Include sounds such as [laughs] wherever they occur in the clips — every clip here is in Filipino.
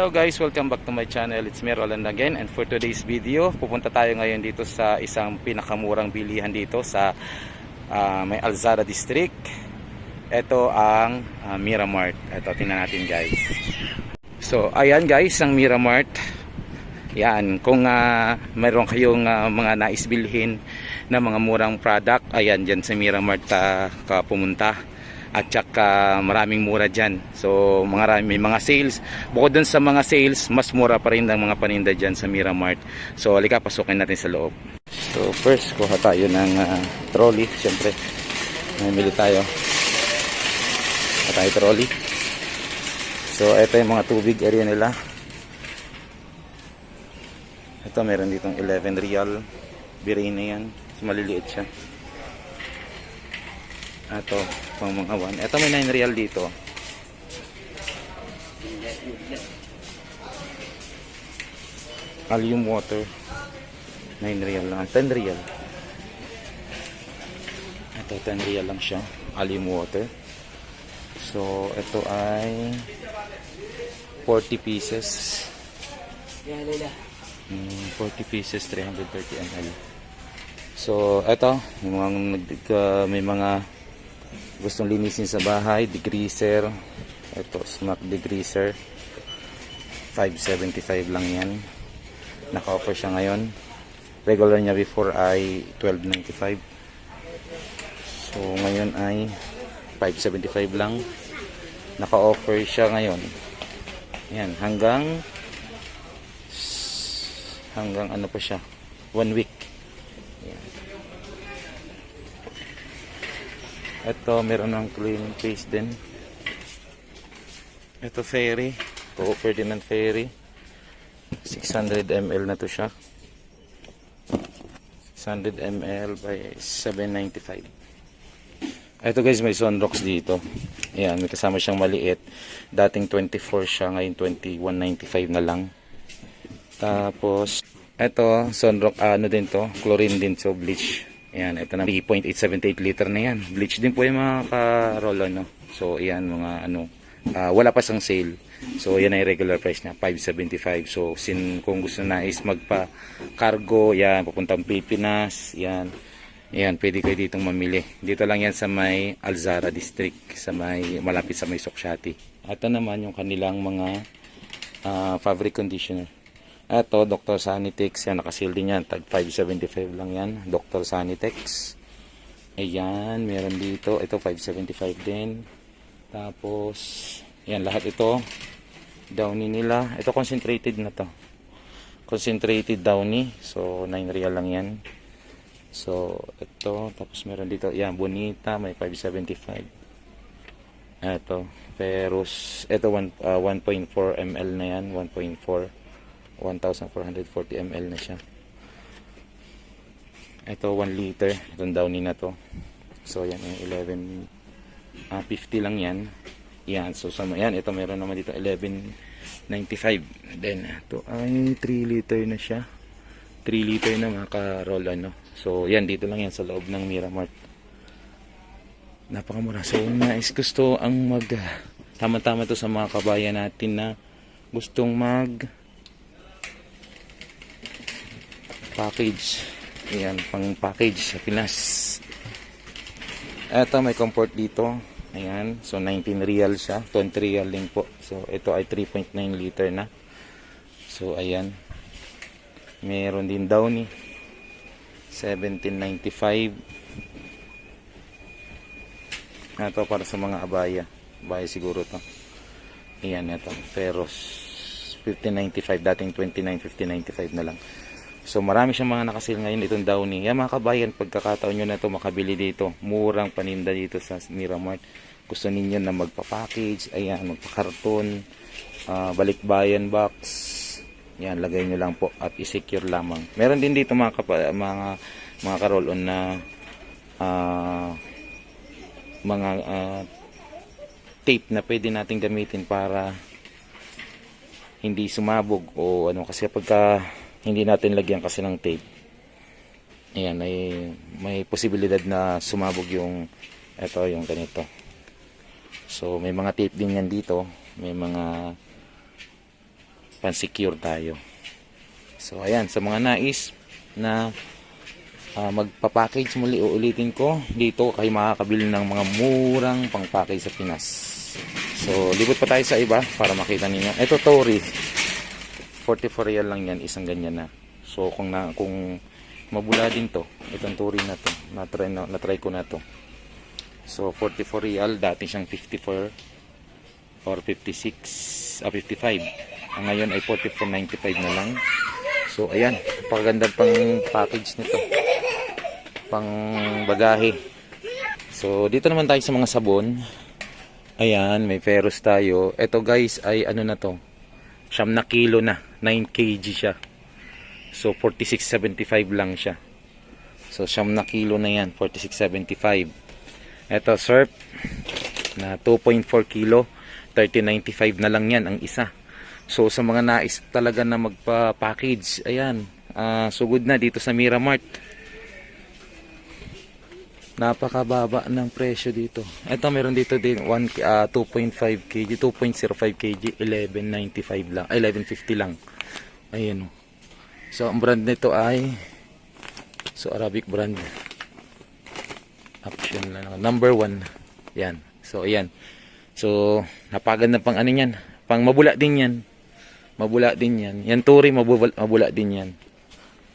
Hello guys, welcome back to my channel. It's me Roland again and for today's video, pupunta tayo ngayon dito sa isang pinakamurang bilihan dito sa ah, may Alzada District. Ito ang ah, Miramart. Ito, tingnan natin guys. So, ayan guys, ang Miramart. Yan, kung uh, mayroon kayong ah, mga nais bilhin na mga murang product, ayan, dyan sa Miramart ah, ka pumunta. At saka maraming mura dyan. So, mga, may mga sales. Bukod dun sa mga sales, mas mura pa rin ang mga paninda dyan sa Miramart. So, halika, pasukin natin sa loob. So, first, kuha tayo ng ah, trolley. Siyempre, mamili tayo. Kuha tayo trolley. So, ito yung mga tubig area nila. Ito meron ditong 11 real. Birin na yan. Mas maliliit siya. Ito, pang mga 1. Ito may 9 real dito. Allium water. 9 real lang. 10 real. Ito, 10 real lang siya. Allium water. So, ito ay 40 pieces. Mm, 40 pieces, 330 ml. So, eto, yung mga, uh, may mga gustong linisin sa bahay, degreaser. Ito, smack degreaser. 575 lang yan. Naka-offer siya ngayon. Regular niya before ay 1295. So, ngayon ay 575 lang. Naka-offer siya ngayon. Yan, hanggang hanggang ano pa siya one week Yan. Ito meron ng clean paste din. Ito fairy co-offer din ng fairy 600 ml na to siya. 600 ml by 795 ito guys may sunrocks dito. Ayan, kasama siyang maliit. Dating 24 siya ngayon 2195 na lang. Tapos, ito, sunrock, ano din to, chlorine din to, bleach. Ayan, ito na, 3.878 liter na yan. Bleach din po yung mga karolo, no? So, ayan, mga ano, ah, wala pa sang sale. So, yan ay regular price niya, 575. So, sin, kung gusto na is magpa-cargo, yan, papuntang Pilipinas, yan. Yan, pwede kayo ditong mamili. Dito lang yan sa may Alzara District, sa may, malapit sa may Sokshati. Ito naman yung kanilang mga ah, fabric conditioner. Ito, Dr. Sanitex. Yan, nakasil din yan. Tag 575 lang yan. Dr. Sanitex. Ayan, meron dito. Ito, 575 din. Tapos, yan, lahat ito. Downy nila. Ito, concentrated na to. Concentrated downy. So, 9 real lang yan. So, ito. Tapos, meron dito. Yan, Bonita. May 575. Ito, Ferus. Ito, one- ah, 1.4 ml na yan. 1.4 1,440 ml na siya. Ito 1 liter. Itong downy na to. So yan yung 11 ah 50 lang yan. Yan. So sa yan ito meron naman dito 11.95. Then ito ay 3 liter na siya. 3 liter na mga ka-roll ano. So yan dito lang yan sa loob ng Miramart. Napakamura. So nais gusto ang mag tama-tama to sa mga kabayan natin na gustong mag package. Ayan, pang package sa Pinas. Ito, may comfort dito. Ayan, so 19 real siya. 20 real din po. So, ito ay 3.9 liter na. So, ayan. Meron din Downy. 1795. Ito para sa mga abaya. Abaya siguro to. Ayan, ito. Feros. 1595. Dating 29, 1595 na lang. So marami siyang mga nakasil ngayon itong Downy. Yan mga kabayan, pagkakataon nyo na ito makabili dito. Murang paninda dito sa Miramart. Gusto ninyo na magpa-package, ayan, magpa-karton, ah, balikbayan box. Yan, lagay nyo lang po at i-secure lamang. Meron din dito mga kapa, mga mga karol-on na ah, mga ah, tape na pwede nating gamitin para hindi sumabog o ano kasi pagka hindi natin lagyan kasi ng tape ayan may, may posibilidad na sumabog yung ito yung ganito so may mga tape din yan dito may mga pan-secure tayo. So ayan, sa mga nais na ah, magpa-package muli, uulitin ko, dito kayo makakabili ng mga murang pang-package sa Pinas. So, libot pa tayo sa iba para makita ninyo. Ito, Tori. 44 real lang yan, isang ganyan na. So, kung na, kung mabula din to, itong Tori na to, na-try, na, na-try ko na to. So, 44 real, dati siyang 54 or 56, ah, 55. Ang ngayon ay 44.95 na lang. So, ayan, paganda pang package nito. Pang bagahe. So, dito naman tayo sa mga sabon. Ayan, may ferrous tayo. Ito guys ay ano na to. Siyam na kilo na. 9 kg siya. So, 46.75 lang siya. So, siyam na kilo na yan. 46.75. Ito, surf na 2.4 kilo. 30.95 na lang yan ang isa. So, sa mga nais talaga na magpa-package, ayan, ah, sugod na dito sa Miramart. Napakababa ng presyo dito. Ito meron dito din 1 ah, 2.5 kg, 2.05 kg, 11.95 lang, ay 11.50 lang. Ayun. So ang brand nito ay so Arabic brand. Option lang number 1. Yan. So ayan. So napaganda pang ano yan, pang mabula din yan. Mabula din yan. Yan turi mabula, mabula din yan.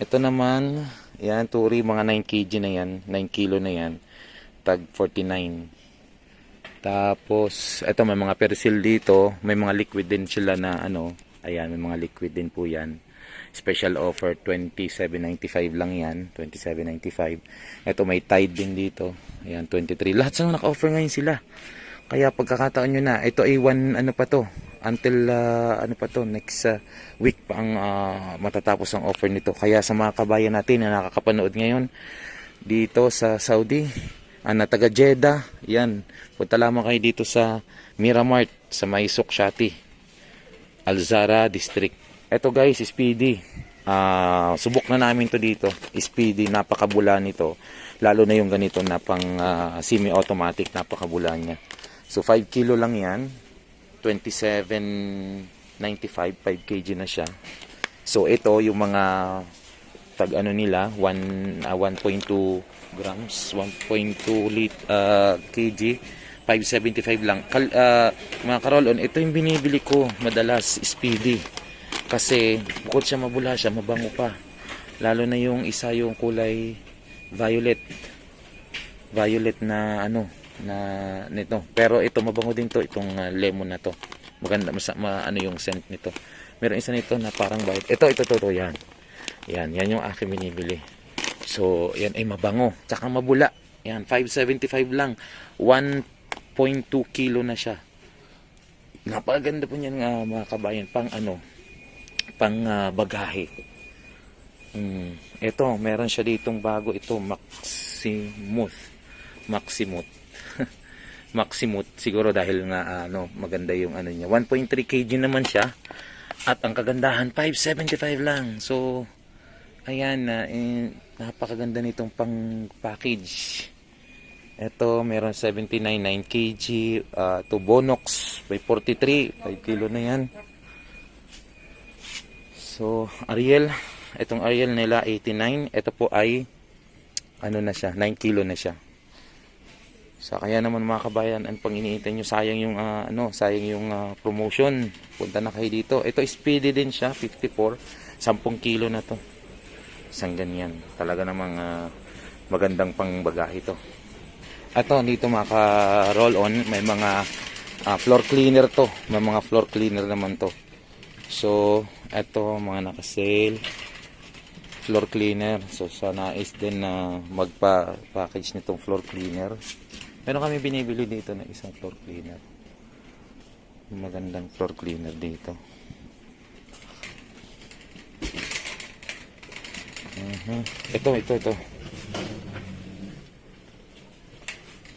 Ito naman, yan, turi, mga 9 kg na yan. 9 kilo na yan. Tag 49. Tapos, ito may mga persil dito. May mga liquid din sila na ano. Ayan, may mga liquid din po yan. Special offer, 27.95 lang yan. 27.95. Ito may Tide din dito. Ayan, 23. Lahat sila naka-offer ngayon sila. Kaya pagkakataon nyo na, ito ay one ano pa to, until uh, ano pa to, next uh, week pa ang uh, matatapos ang offer nito. Kaya sa mga kabayan natin na nakakapanood ngayon dito sa Saudi, uh, na taga Jeddah, yan, punta lamang kayo dito sa Miramart, sa Maisok Shati, Alzara District. Ito guys, Speedy. Ah, subok na namin to dito. Speedy, napakabula nito. Lalo na yung ganito na pang ah, semi-automatic, napakabula niya. So 5 kilo lang yan. 27.95, 5 kg na siya. So ito yung mga tag ano nila, 1 ah, 1.2 grams, 1.2 lit ah, kg. 575 lang. Kal, ah, mga karolon, ito yung binibili ko madalas, speedy. Kasi bukod siya mabula siya, mabango pa. Lalo na yung isa yung kulay violet. Violet na ano, na nito. Pero ito mabango din to, itong ah, lemon na to. Maganda mas, ma, ano yung scent nito. Meron isa nito na parang violet. Ito, ito, ito, ito, yan. Yan, yan yung aking binibili. So, yan ay mabango. Tsaka mabula. Yan, 575 lang. 1.2 kilo na siya. Napakaganda po niyan nga mga kabayan. Pang ano, pang ah, bagahe. Mm. Ito, meron siya ditong bago. Ito, Maximuth. Maximuth. Maximut siguro dahil nga ah, ano maganda yung ano niya. 1.3 kg naman siya. At ang kagandahan 575 lang. So ayan na eh, napakaganda nitong pang package. Ito meron 79 9 kg uh, to Bonox by 43 5 kilo na yan. So Ariel itong Ariel nila 89 ito po ay ano na siya 9 kilo na siya sa kaya naman mga kabayan, ang pang iniintay nyo, sayang yung, ah, ano, sayang yung ah, promotion. Punta na kayo dito. Ito, speedy din siya, 54. 10 kilo na to. Isang ganyan. Talaga namang ah, magandang pangbagahe ito. Ito, dito maka roll on, may mga ah, floor cleaner to. May mga floor cleaner naman to. So, ito, mga naka-sale floor cleaner. So, sa nais din na magpa-package nitong floor cleaner. Meron kami binibili dito na isang floor cleaner. Magandang floor cleaner dito. Mhm. Ito, ito, ito.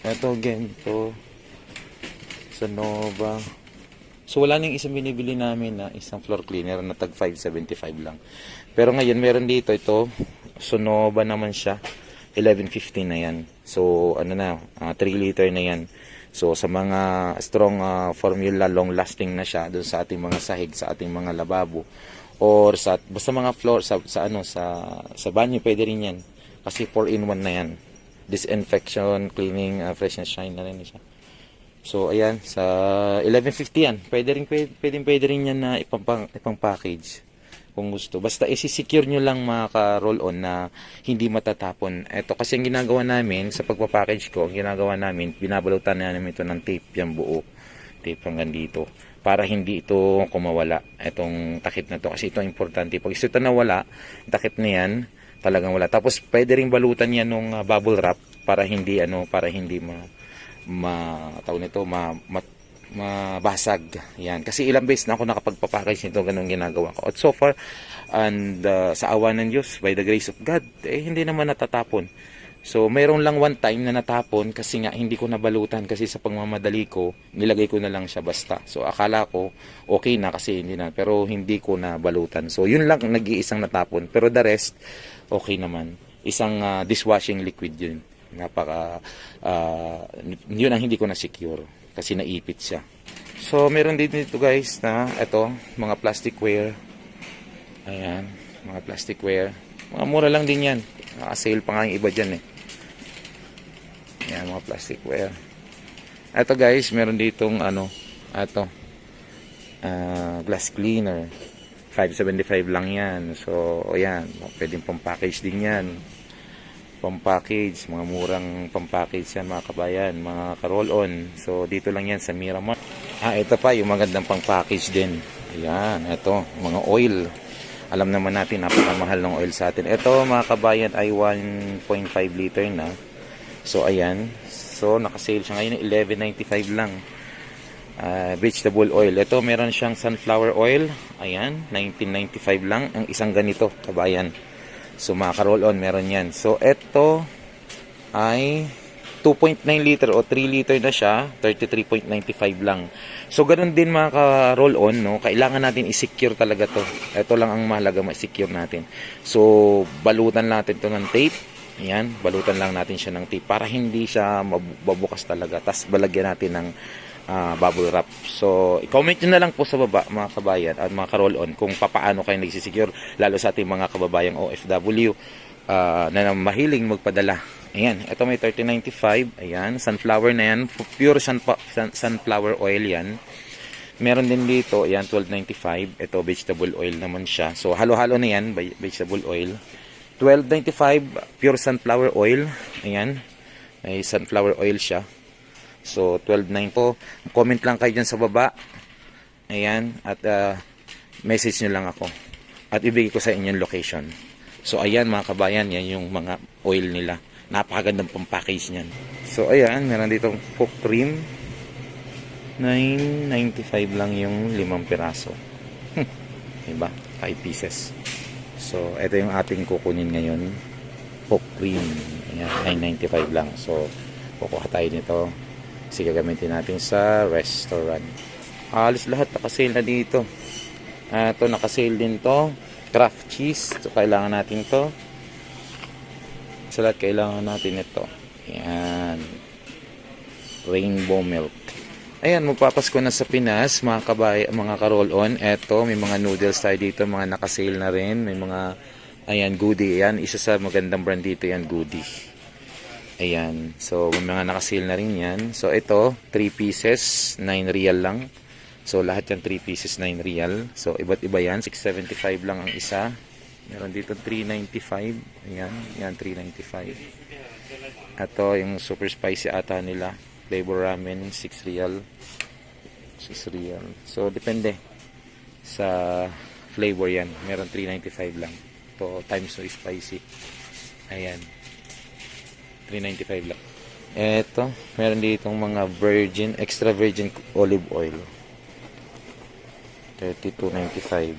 Ito, Gento. Sa Nova. So, wala nang isang binibili namin na isang floor cleaner na tag 575 lang. Pero ngayon, meron dito ito. Sonova naman siya. 11.50 na yan. So, ano na, ah, 3 liter na yan. So sa mga strong ah, formula long lasting na siya doon sa ating mga sahig sa ating mga lababo or sa basta mga floor sa, sa ano sa sa banyo pwede rin yan. Kasi 4 in 1 na yan. Disinfection cleaning ah, fresh and shine na rin siya. So ayan sa 1150 yan. Pwede rin pwede, pwede, pwede rin yan na ipang, ipang package kung gusto. Basta isi-secure nyo lang mga ka-roll on na hindi matatapon. Ito kasi ang ginagawa namin sa pagpapackage ko, ang ginagawa namin, binabalutan na namin ito ng tape yung buo. Tape hanggang dito. Para hindi ito kumawala, itong takip na to. Kasi ito importante. Pag ito nawala, takip na yan, talagang wala. Tapos pwede ring balutan yan ng uh, bubble wrap para hindi ano, para hindi ma ma tawag nito ma, ma mabasag. Yan. Kasi ilang beses na ako nakapagpapackage nito, ganun ginagawa ko. At so far, and uh, sa awa ng Diyos, by the grace of God, eh, hindi naman natatapon. So, mayroon lang one time na natapon kasi nga hindi ko nabalutan kasi sa pagmamadali ko, nilagay ko na lang siya basta. So, akala ko okay na kasi hindi na, pero hindi ko nabalutan. So, yun lang nag-iisang natapon. Pero the rest, okay naman. Isang uh, dishwashing liquid yun. Napaka, uh, yun ang hindi ko na-secure kasi naipit siya. So, meron din dito guys na ito, mga plasticware. Ayan, mga plasticware. Mga mura lang din yan. Naka-sale pa nga yung iba dyan eh. Ayan, mga plasticware. Ito guys, meron ditong ano, ito, ah, glass cleaner. 575 lang yan. So, ayan, pwedeng pang package din yan pampackage, mga murang pampackage yan mga kabayan, mga ka-roll on. So dito lang yan sa Miramar. Ah, ito pa yung magandang pang-package din. Ayan, ito, mga oil. Alam naman natin napakamahal ng oil sa atin. Ito mga kabayan ay 1.5 liter na. So ayan, so naka-sale siya ngayon 11.95 lang. Uh, vegetable oil. Ito meron siyang sunflower oil. Ayan, 19.95 lang ang isang ganito, kabayan. So mga ka-roll on, meron yan. So ito ay 2.9 liter o 3 liter na siya, 33.95 lang. So ganun din mga ka-roll on, no? kailangan natin i-secure talaga to. Ito lang ang mahalaga ma-secure natin. So balutan natin to ng tape. Ayan, balutan lang natin siya ng tape para hindi siya mabubukas talaga. Tapos balagyan natin ng uh, bubble wrap. So, i-comment nyo na lang po sa baba mga kabayan at mga ka-roll on kung papaano kayo nagsisecure lalo sa ating mga kababayang OFW uh, na mahiling magpadala. Ayan, ito may 3095. Ayan, sunflower na yan. Pure sun, sun, sunflower oil yan. Meron din dito, ayan, 1295. Ito, vegetable oil naman siya. So, halo-halo na yan, vegetable oil. 1295, pure sunflower oil. Ayan, may sunflower oil siya. So, 12.9 po. Comment lang kayo dyan sa baba. Ayan. At uh, message nyo lang ako. At ibigay ko sa inyo yung location. So, ayan mga kabayan. Yan yung mga oil nila. Napakagandang pang package niyan. So, ayan. Meron dito cook cream. 9.95 lang yung limang piraso. [laughs] diba? 5 pieces. So, ito yung ating kukunin ngayon. Cook cream. Ayan. 9.95 lang. So, kukuha tayo nito kasi gagamitin natin sa restaurant. Halos lahat nakasale na dito. Uh, ito nakasale din to. Craft cheese. So kailangan natin to. Sa lahat kailangan natin ito. Yan rainbow milk. Ayan magpapasko na sa Pinas mga kabay mga ka-roll on. Eto may mga noodles tayo dito mga nakasale na rin. May mga ayan goodie. Yan isa sa magandang brand dito yan goodie Ayan. So, may mga nakasale na rin yan. So, ito, 3 pieces, 9 real lang. So, lahat yan 3 pieces, 9 real. So, iba't iba yan. 675 lang ang isa. Meron dito 395. Ayan. Yan, 395. Ito, yung super spicy ata nila. Flavor ramen, 6 real. 6 real. So, depende sa flavor yan. Meron 395 lang. Ito, times so spicy. Ayan. 395 lang. Eto, meron ditong mga virgin, extra virgin olive oil. 32.95.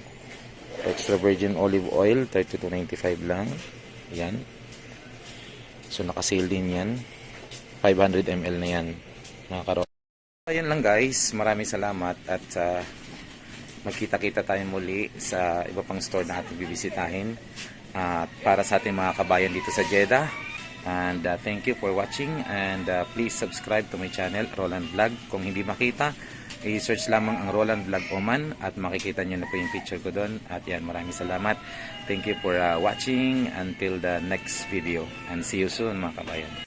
Extra virgin olive oil, 32.95 lang. Yan. So, nakasale din yan. 500 ml na yan. Nakakaroon. Ayan lang guys. Maraming salamat at uh, magkita-kita tayo muli sa iba pang store na ating bibisitahin. At uh, para sa ating mga kabayan dito sa Jeddah, And uh, thank you for watching and uh, please subscribe to my channel, Roland Vlog. Kung hindi makita, i-search lamang ang Roland Vlog Oman at makikita nyo na po yung picture ko doon. At yan, maraming salamat. Thank you for uh, watching until the next video and see you soon mga kabayan.